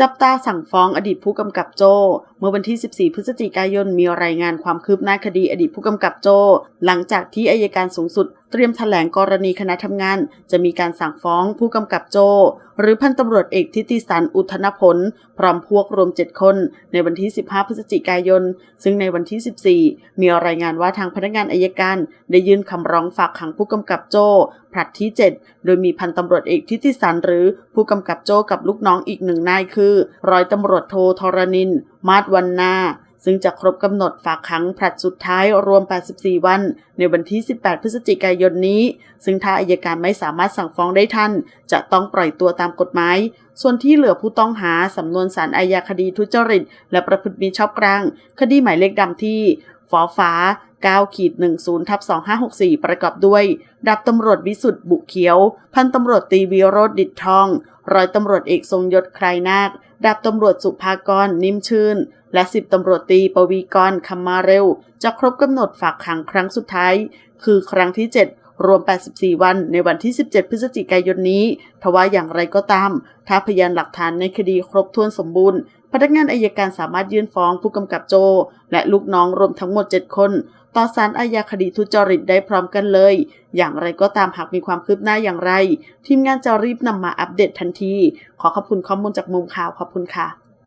จับตาสั่งฟ้องอดีตผู้กำกับโจ เมื่อวันที่ 14 พฤศจิกายนมีรายงานความคืบหน้าคดีอดีตผู้กำกับโจ หลังจากที่อายการสูงสุดเตรียมแถลงกรณีคณะทำงาน จะมีการสั่งฟ้องผู้กำกับโจ หรือพันตำรวจเอกทิติสันอุทนพล พร้อมพวกรวม 7 คน ในวันที่ 15 พฤศจิกายน ซึ่งในวันที่ 14 มีรายงานว่าทางพนักงานอายการ ได้ยื่นคำร้องฝากขังผู้กำกับโจผลัดที่ 7 โดยมีพันตำรวจเอกทิติสันหรือผู้กำกับโจกับลูกน้องอีกหนึ่งนายคือ ร้อยตำรวจโทธรณิน มาศวันนา ซึ่งจะครบกำหนดฝากขังผลัดสุดท้ายรวม 84 วัน ในวันที่ 18 พฤศจิกายนนี้ ซึ่งถ้าอายการไม่สามารถสั่งฟ้องได้ทัน จะต้องปล่อยตัวตามกฎหมาย ส่วนที่เหลือผู้ต้องหาสำนวนสารอาญาคดีทุจริต และประพฤติมิชอบกลาง คดีหมายเลขดำที่ฟอฟ้า9ขีด10ทับ2564 ประกอบด้วยดาบตำรวจวิสุทธ์บุเขียว พันตำรวจตีวีโรดดิดทอง ร้อยตำรวจเอกทรงยศใครนาค ดาบตำรวจสุภากรนิ่มชื่น และสิบตำรวจตีปวีกรคำมาเร็ว จะครบกำหนดฝากขังครั้งสุดท้าย คือครั้งที่ 7 รวม 84 วันในวันที่ 17 พฤศจิกายนนี้ ทว่าอย่างไรก็ตาม ถ้าพยานหลักฐานในคดีครบถ้วนสมบูรณ์ พนักงานอายการสามารถยื่นฟ้องผู้กำกับโจ และลูกน้องรวมทั้งหมด 7 คน ต่อศาลอาญาคดีทุจริตได้พร้อมกันเลย อย่างไรก็ตามหากมีความคืบหน้าอย่างไร ทีมงานจะรีบนำมาอัปเดตทันที ขอขอบคุณข้อมูลจากมุมข่าวขอบคุณค่ะ